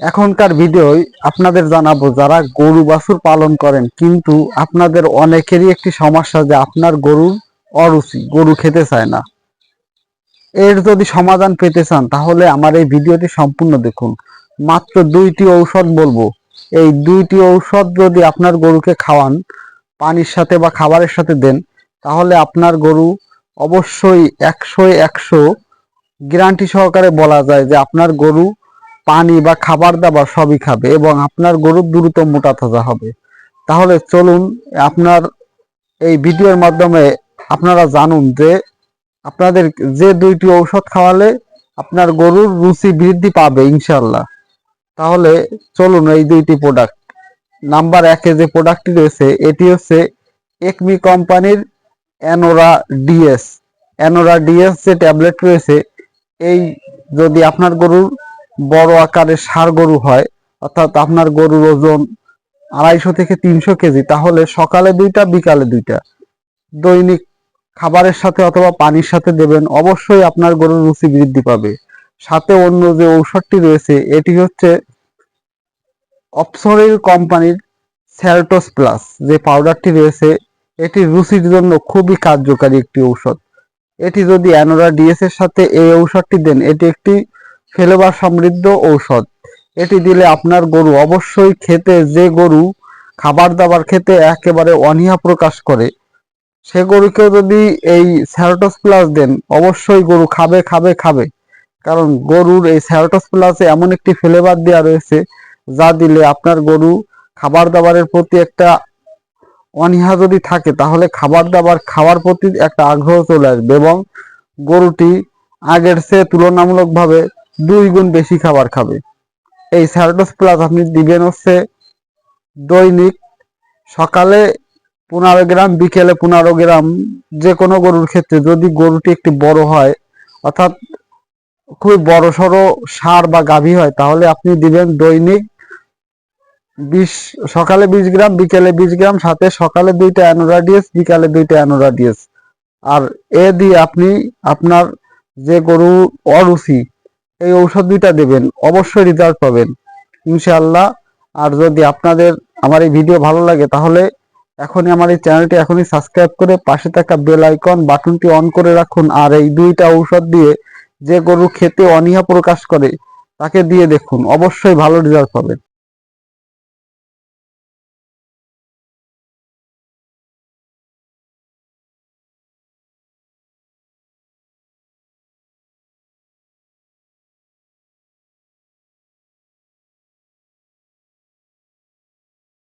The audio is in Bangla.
এখনকার ভিডিওয় আপনাদের জানাব যারা গরু বাছুর পালন করেন, কিন্তু আপনাদের অনেকেরই একটি সমস্যা যে আপনার গরুর অরুচি, গরু খেতে চায় না। এর যদি সমাধান পেতে চান, তাহলে আমার এই ভিডিওটি সম্পূর্ণ দেখুন। মাত্র দুইটি ঔষধ বলব। এই দুইটি ঔষধ যদি আপনার গরুকে খাওয়ান, পানির সাথে বা খাবারের সাথে দেন, তাহলে আপনার গরু অবশ্যই একশো একশো গ্যারান্টি সহকারে বলা যায় যে আপনার গরু পানি বা খাবার দাবার সবই খাবে এবং আপনার গরু দ্রুত মোটা তাজা হবে। তাহলে চলুন, আপনার এই ভিডিওর মাধ্যমে আপনারা জানুন যে আপনাদের যে দুইটি ঔষধ খাওয়ালে আপনার গরুর রুচি বৃদ্ধি পাবে ইনশাল্লাহ তাহলে চলুন এই দুইটি প্রোডাক্ট নাম্বার একে যে প্রোডাক্টটি রয়েছে, এটি হচ্ছে একমি কোম্পানির অ্যানোরা ডিএস। অ্যানোরা ডিএস যে ট্যাবলেট রয়েছে, এই যদি আপনার গরুর বড় আকারে ষাঁড় গরু হয়, অর্থাৎ আপনার গরুর ওজন আড়াইশো থেকে তিনশো কেজি, তাহলে সকালে দুইটা, বিকালে দুইটা। দৈনিক খাবারের সাথে অথবা পানির সাথে দেবেন, অবশ্যই আপনার গরুর রুচি বৃদ্ধি পাবে। সাথে অন্য যে ঔষধটি রয়েছে, এটি হচ্ছে অপসরের কোম্পানির স্যালটোস প্লাস, যে পাউডারটি রয়েছে এটি রুচির জন্য খুবই কার্যকারী একটি ঔষধ। এটি যদি অ্যানোরা ডিএস এর সাথে এই ঔষধটি দেন, এটি একটি ফেলেবার সমৃদ্ধ ঔষধ। এটি দিলে আপনার গরু অবশ্যই খেতে, যে গরু খাবার দাবার খেতে একেবারে অনীহা প্রকাশ করে। সে গরুকে যদি এই স্যারোটস প্লাস দেন, অবশ্যই গরু খাবে খাবে খাবে। কারণ গরুর এই স্যারোটস প্লাসে এমন একটি ফ্লেভার দেওয়া রয়েছে, যা দিলে আপনার গরু খাবার দাবারের প্রতি একটা অনীহা যদি থাকে, তাহলে খাবার দাবার খাওয়ার প্রতি একটা আগ্রহ চলে আসবে এবং গরুটি আগের চেয়ে তুলনামূলকভাবে দুই গুণ বেশি খাবার খাবে। এই স্যারোটস প্লাস আপনি দিবেন হচ্ছে দৈনিক সকালে পনেরো গ্রাম, বিকেলে পনেরো গ্রাম যে কোনো গরুর ক্ষেত্রে যদি গরুটি একটি বড় হয়, অর্থাৎ খুবই বড় সড়ো সার বা গাভী হয়, তাহলে আপনি দিবেন দৈনিক বিশ, সকালে বিশ গ্রাম, বিকেলে বিশ গ্রাম, সাথে সকালে দুইটা অ্যানোরাডিয়াস বিকালে দুইটা অ্যানোরাডিয়াস আর এ দিয়ে আপনি আপনার যে গরু অরুচি এই ঔষধ দুইটা দেবেন, অবশ্যই রেজাল্ট পাবেন। ইনশাআল্লাহ, আর যদি আপনাদের আমার এই ভিডিও ভালো লাগে, তাহলে এখনই আমার এই চ্যানেলটি এখনই সাবস্ক্রাইব করে পাশে থাকা বেল আইকন বাটনটি অন করে রাখুন, আর এই দুইটা ঔষধ দিয়ে যে গরু খেতে অনীহা প্রকাশ করে, তাকে দিয়ে দেখুন। অবশ্যই ভালো রেজাল্ট পাবেন।